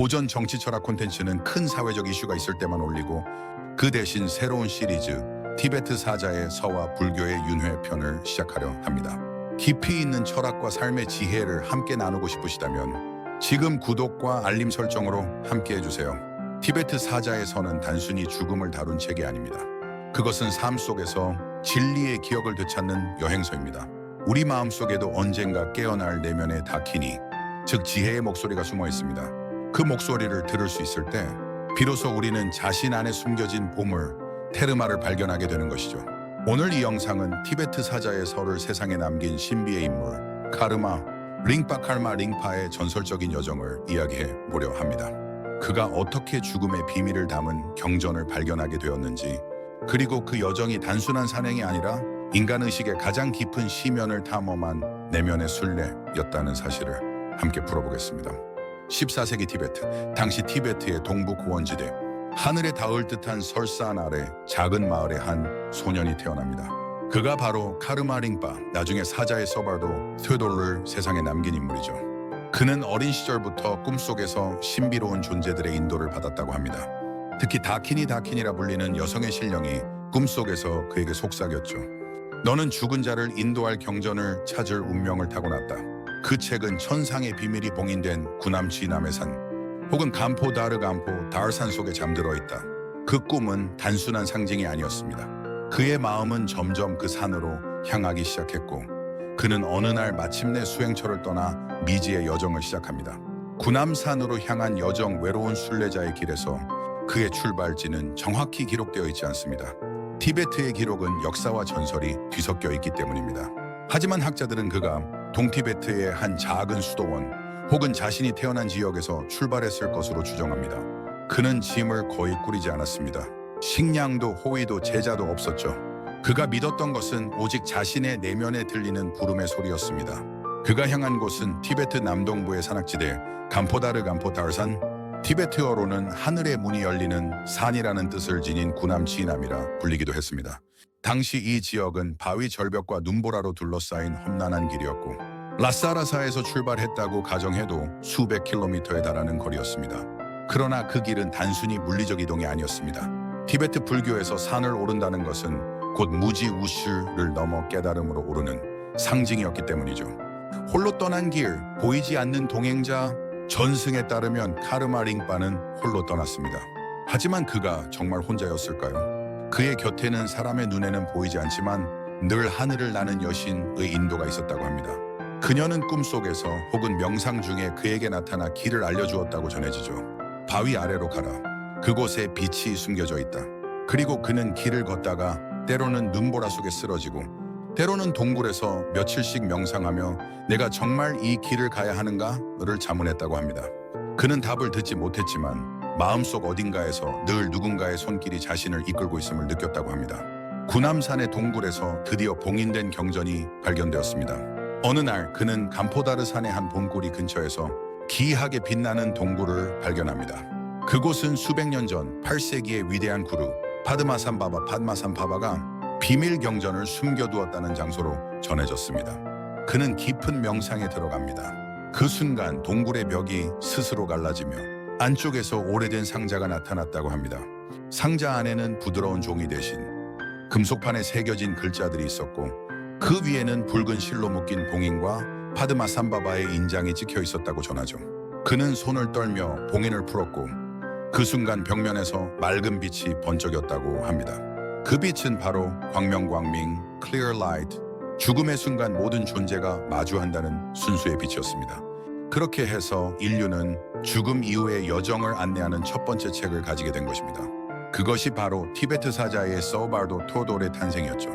고전 정치 철학 콘텐츠는 큰 사회적 이슈가 있을 때만 올리고 그 대신 새로운 시리즈 티베트 사자의 서와 불교의 윤회 편을 시작하려 합니다. 깊이 있는 철학과 삶의 지혜를 함께 나누고 싶으시다면 지금 구독과 알림 설정으로 함께 해주세요. 티베트 사자의 서는 단순히 죽음을 다룬 책이 아닙니다. 그것은 삶 속에서 진리의 기억을 되찾는 여행서입니다. 우리 마음속에도 언젠가 깨어날 내면의 다키니, 즉 지혜의 목소리가 숨어 있습니다. 그 목소리를 들을 수 있을 때 비로소 우리는 자신 안에 숨겨진 보물, 테르마를 발견하게 되는 것이죠. 오늘 이 영상은 티베트 사자의 설을 세상에 남긴 신비의 인물, 카르마, 링파 칼마 링파의 전설적인 여정을 이야기해 보려 합니다. 그가 어떻게 죽음의 비밀을 담은 경전을 발견하게 되었는지, 그리고 그 여정이 단순한 산행이 아니라 인간 의식의 가장 깊은 시면을 탐험한 내면의 순례였다는 사실을 함께 풀어보겠습니다. 14세기 티베트, 당시 티베트의 동부 고원지대, 하늘에 닿을 듯한 설산 아래 작은 마을의 한 소년이 태어납니다. 그가 바로 카르마 링파, 나중에 사자의 서바도 테오돌을 세상에 남긴 인물이죠. 그는 어린 시절부터 꿈속에서 신비로운 존재들의 인도를 받았다고 합니다. 특히 다키니 다키니라 불리는 여성의 신령이 꿈속에서 그에게 속삭였죠. 너는 죽은 자를 인도할 경전을 찾을 운명을 타고났다. 그 책은 천상의 비밀이 봉인된 구남치 남해산 혹은 간포 다르 간포 다르산 속에 잠들어 있다. 그 꿈은 단순한 상징이 아니었습니다. 그의 마음은 점점 그 산으로 향하기 시작했고 그는 어느 날 마침내 수행처를 떠나 미지의 여정을 시작합니다. 구남산으로 향한 여정 외로운 순례자의 길에서 그의 출발지는 정확히 기록되어 있지 않습니다. 티베트의 기록은 역사와 전설이 뒤섞여 있기 때문입니다. 하지만 학자들은 그가 동티베트의 한 작은 수도원 혹은 자신이 태어난 지역에서 출발했을 것으로 추정합니다. 그는 짐을 거의 꾸리지 않았습니다. 식량도 호의도 제자도 없었죠. 그가 믿었던 것은 오직 자신의 내면에 들리는 부름의 소리였습니다. 그가 향한 곳은 티베트 남동부의 산악지대 간포다르 간포다르산 티베트어로는 하늘의 문이 열리는 산이라는 뜻을 지닌 구남치남이라 불리기도 했습니다. 당시 이 지역은 바위 절벽과 눈보라로 둘러싸인 험난한 길이었고 라사라사에서 출발했다고 가정해도 수백 킬로미터에 달하는 거리였습니다. 그러나 그 길은 단순히 물리적 이동이 아니었습니다. 티베트 불교에서 산을 오른다는 것은 곧 무지 우슈를 넘어 깨달음으로 오르는 상징이었기 때문이죠. 홀로 떠난 길, 보이지 않는 동행자, 전승에 따르면 카르마 링바는 홀로 떠났습니다. 하지만 그가 정말 혼자였을까요? 그의 곁에는 사람의 눈에는 보이지 않지만 늘 하늘을 나는 여신의 인도가 있었다고 합니다. 그녀는 꿈속에서 혹은 명상 중에 그에게 나타나 길을 알려주었다고 전해지죠. 바위 아래로 가라. 그곳에 빛이 숨겨져 있다. 그리고 그는 길을 걷다가 때로는 눈보라 속에 쓰러지고 때로는 동굴에서 며칠씩 명상하며 내가 정말 이 길을 가야 하는가를 자문했다고 합니다. 그는 답을 듣지 못했지만 마음속 어딘가에서 늘 누군가의 손길이 자신을 이끌고 있음을 느꼈다고 합니다. 구남산의 동굴에서 드디어 봉인된 경전이 발견되었습니다. 어느 날 그는 간포다르 산의 한 봉구리 근처에서 기이하게 빛나는 동굴을 발견합니다. 그곳은 수백 년 전 8세기의 위대한 구루 파드마산 바바 파드마산 바바가 비밀 경전을 숨겨두었다는 장소로 전해졌습니다. 그는 깊은 명상에 들어갑니다. 그 순간 동굴의 벽이 스스로 갈라지며 안쪽에서 오래된 상자가 나타났다고 합니다. 상자 안에는 부드러운 종이 대신 금속판에 새겨진 글자들이 있었고 그 위에는 붉은 실로 묶인 봉인과 파드마 삼바바의 인장이 찍혀 있었다고 전하죠. 그는 손을 떨며 봉인을 풀었고 그 순간 벽면에서 맑은 빛이 번쩍였다고 합니다. 그 빛은 바로 광명광明, clear light, 죽음의 순간 모든 존재가 마주한다는 순수의 빛이었습니다. 그렇게 해서 인류는 죽음 이후의 여정을 안내하는 첫 번째 책을 가지게 된 것입니다. 그것이 바로 티베트 사자의 서바르도 토돌의 탄생이었죠.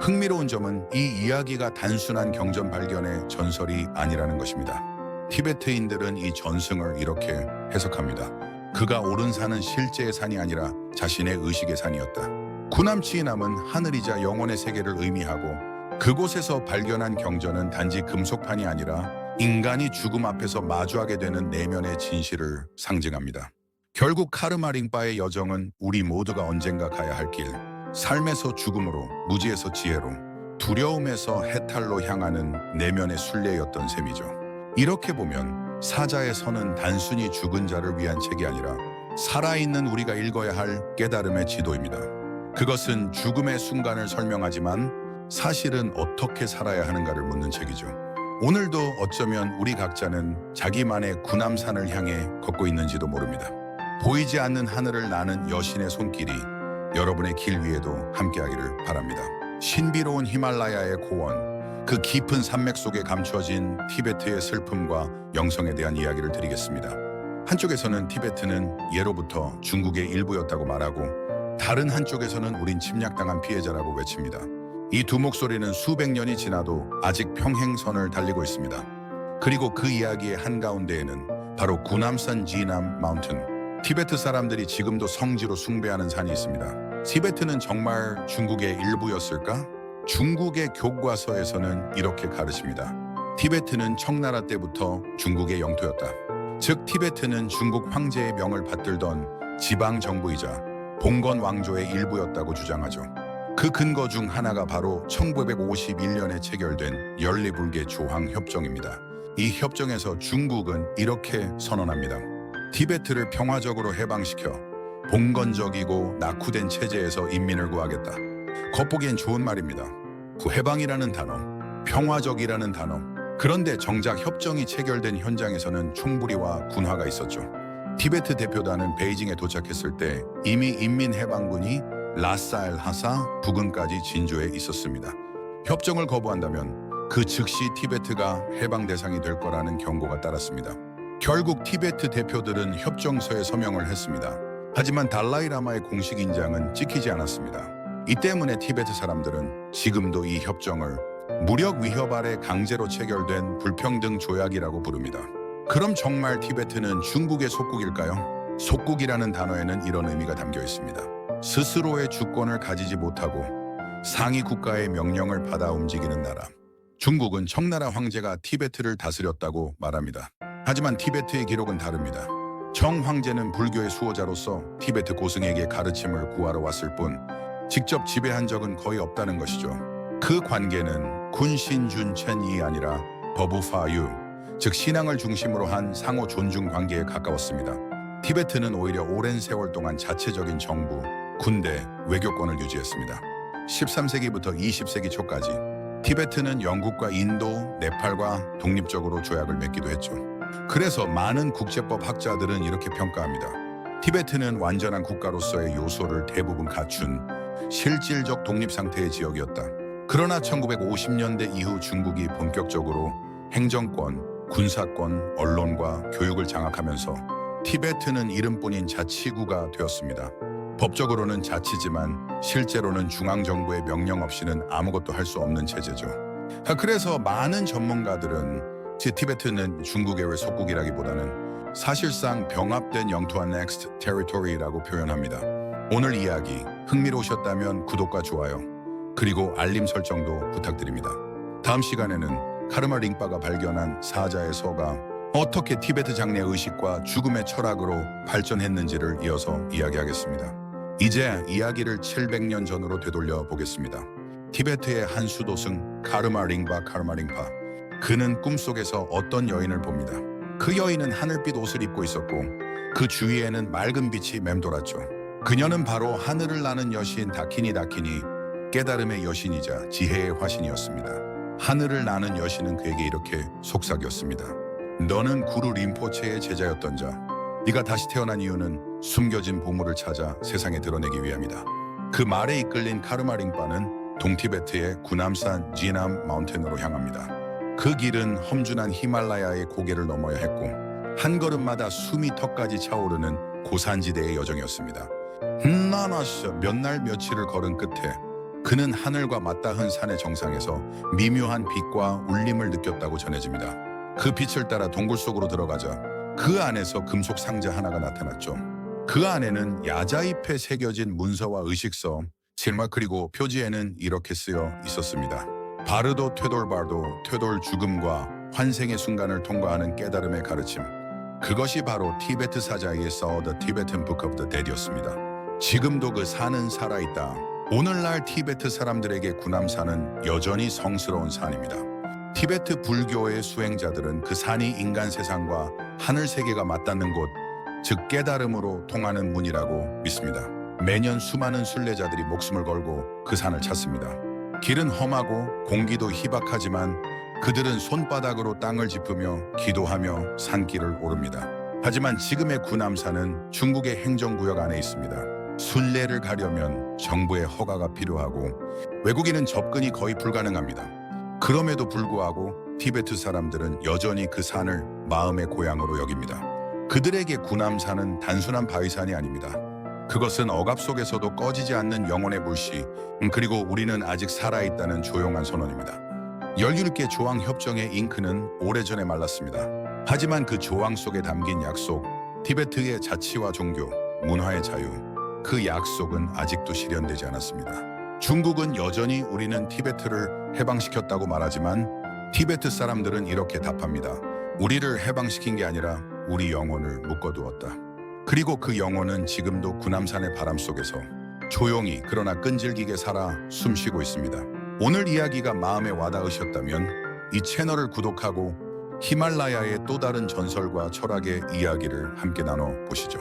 흥미로운 점은 이 이야기가 단순한 경전 발견의 전설이 아니라는 것입니다. 티베트인들은 이 전승을 이렇게 해석합니다. 그가 오른 산은 실제의 산이 아니라 자신의 의식의 산이었다. 구남치남은 하늘이자 영혼의 세계를 의미하고 그곳에서 발견한 경전은 단지 금속판이 아니라 인간이 죽음 앞에서 마주하게 되는 내면의 진실을 상징합니다. 결국 카르마 링바의 여정은 우리 모두가 언젠가 가야 할 길, 삶에서 죽음으로, 무지에서 지혜로, 두려움에서 해탈로 향하는 내면의 순례였던 셈이죠. 이렇게 보면 사자의 선은 단순히 죽은 자를 위한 책이 아니라 살아있는 우리가 읽어야 할 깨달음의 지도입니다. 그것은 죽음의 순간을 설명하지만 사실은 어떻게 살아야 하는가를 묻는 책이죠. 오늘도 어쩌면 우리 각자는 자기만의 구남산을 향해 걷고 있는지도 모릅니다. 보이지 않는 하늘을 나는 여신의 손길이 여러분의 길 위에도 함께하기를 바랍니다. 신비로운 히말라야의 고원, 그 깊은 산맥 속에 감춰진 티베트의 슬픔과 영성에 대한 이야기를 드리겠습니다. 한쪽에서는 티베트는 예로부터 중국의 일부였다고 말하고 다른 한쪽에서는 우린 침략당한 피해자라고 외칩니다. 이 두 목소리는 수백 년이 지나도 아직 평행선을 달리고 있습니다. 그리고 그 이야기의 한가운데에는 바로 구남산 지남 마운틴, 티베트 사람들이 지금도 성지로 숭배하는 산이 있습니다. 티베트는 정말 중국의 일부였을까? 중국의 교과서에서는 이렇게 가르칩니다. 티베트는 청나라 때부터 중국의 영토였다. 즉 티베트는 중국 황제의 명을 받들던 지방 정부이자 봉건 왕조의 일부였다고 주장하죠. 그 근거 중 하나가 바로 1951년에 체결된 연리불계 조항 협정입니다. 이 협정에서 중국은 이렇게 선언합니다. 티베트를 평화적으로 해방시켜 봉건적이고 낙후된 체제에서 인민을 구하겠다. 겉보기엔 좋은 말입니다. 그 해방이라는 단어, 평화적이라는 단어. 그런데 정작 협정이 체결된 현장에서는 총부리와 군화가 있었죠. 티베트 대표단은 베이징에 도착했을 때 이미 인민해방군이 라사엘 하사 부근까지 진주에 있었습니다. 협정을 거부한다면 그 즉시 티베트가 해방 대상이 될 거라는 경고가 따랐습니다. 결국 티베트 대표들은 협정서에 서명을 했습니다. 하지만 달라이라마의 공식 인장은 찍히지 않았습니다. 이 때문에 티베트 사람들은 지금도 이 협정을 무력 위협 아래 강제로 체결된 불평등 조약이라고 부릅니다. 그럼 정말 티베트는 중국의 속국일까요? 속국이라는 단어에는 이런 의미가 담겨 있습니다. 스스로의 주권을 가지지 못하고 상위 국가의 명령을 받아 움직이는 나라. 중국은 청나라 황제가 티베트를 다스렸다고 말합니다. 하지만 티베트의 기록은 다릅니다. 청 황제는 불교의 수호자로서 티베트 고승에게 가르침을 구하러 왔을 뿐 직접 지배한 적은 거의 없다는 것이죠. 그 관계는 군신준첸이 아니라 버부파유, 즉 신앙을 중심으로 한 상호 존중 관계에 가까웠습니다. 티베트는 오히려 오랜 세월 동안 자체적인 정부, 군대, 외교권을 유지했습니다. 13세기부터 20세기 초까지 티베트는 영국과 인도, 네팔과 독립적으로 조약을 맺기도 했죠. 그래서 많은 국제법 학자들은 이렇게 평가합니다. 티베트는 완전한 국가로서의 요소를 대부분 갖춘 실질적 독립 상태의 지역이었다. 그러나 1950년대 이후 중국이 본격적으로 행정권, 군사권, 언론과 교육을 장악하면서 티베트는 이름뿐인 자치구가 되었습니다. 법적으로는 자치지만 실제로는 중앙정부의 명령 없이는 아무것도 할 수 없는 체제죠. 아, 그래서 많은 전문가들은 지 티베트는 중국의 속국이라기보다는 사실상 병합된 영토와 next territory라고 표현합니다. 오늘 이야기 흥미로우셨다면 구독과 좋아요 그리고 알림 설정도 부탁드립니다. 다음 시간에는 카르마 링바가 발견한 사자의 서가 어떻게 티베트 장례 의식과 죽음의 철학으로 발전했는지를 이어서 이야기하겠습니다. 이제 이야기를 700년 전으로 되돌려 보겠습니다. 티베트의 한 수도승 카르마 링바 카르마 링파 그는 꿈속에서 어떤 여인을 봅니다. 그 여인은 하늘빛 옷을 입고 있었고 그 주위에는 맑은 빛이 맴돌았죠. 그녀는 바로 하늘을 나는 여신 다키니 다키니 깨달음의 여신이자 지혜의 화신이었습니다. 하늘을 나는 여신은 그에게 이렇게 속삭였습니다. 너는 구루 림포체의 제자였던 자. 네가 다시 태어난 이유는 숨겨진 보물을 찾아 세상에 드러내기 위함이다. 그 말에 이끌린 카르마 링바는 동티베트의 구남산 지남 마운틴으로 향합니다. 그 길은 험준한 히말라야의 고개를 넘어야 했고 한 걸음마다 수미터까지 차오르는 고산지대의 여정이었습니다. 나나씨 몇날 며칠을 걸은 끝에 그는 하늘과 맞닿은 산의 정상에서 미묘한 빛과 울림을 느꼈다고 전해집니다. 그 빛을 따라 동굴 속으로 들어가자 그 안에서 금속 상자 하나가 나타났죠. 그 안에는 야자잎에 새겨진 문서와 의식서, 실마 그리고 표지에는 이렇게 쓰여 있었습니다. 바르도 퇴돌바도 퇴돌 죽음과 환생의 순간을 통과하는 깨달음의 가르침. 그것이 바로 티베트 사자의 Book of the Dead이었습니다. 지금도 그 산은 살아있다. 오늘날 티베트 사람들에게 구남산은 여전히 성스러운 산입니다. 티베트 불교의 수행자들은 그 산이 인간 세상과 하늘 세계가 맞닿는 곳, 즉 깨달음으로 통하는 문이라고 믿습니다. 매년 수많은 순례자들이 목숨을 걸고 그 산을 찾습니다. 길은 험하고 공기도 희박하지만 그들은 손바닥으로 땅을 짚으며 기도하며 산길을 오릅니다. 하지만 지금의 구남산은 중국의 행정구역 안에 있습니다. 순례를 가려면 정부의 허가가 필요하고 외국인은 접근이 거의 불가능합니다. 그럼에도 불구하고 티베트 사람들은 여전히 그 산을 마음의 고향으로 여깁니다. 그들에게 구남산은 단순한 바위산이 아닙니다. 그것은 억압 속에서도 꺼지지 않는 영혼의 불씨, 음, 그리고 우리는 아직 살아있다는 조용한 선언입니다. 17개 조항 협정의 잉크는 오래전에 말랐습니다. 하지만 그 조항 속에 담긴 약속, 티베트의 자치와 종교, 문화의 자유, 그 약속은 아직도 실현되지 않았습니다. 중국은 여전히 우리는 티베트를 해방시켰다고 말하지만 티베트 사람들은 이렇게 답합니다. 우리를 해방시킨 게 아니라 우리 영혼을 묶어두었다. 그리고 그 영혼은 지금도 구남산의 바람 속에서 조용히 그러나 끈질기게 살아 숨쉬고 있습니다. 오늘 이야기가 마음에 와닿으셨다면 이 채널을 구독하고 히말라야의 또 다른 전설과 철학의 이야기를 함께 나눠 보시죠.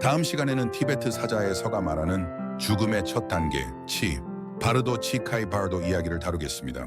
다음 시간에는 티베트 사자의 서가 말하는 죽음의 첫 단계 치 바르도 치카이 바르도 이야기를 다루겠습니다.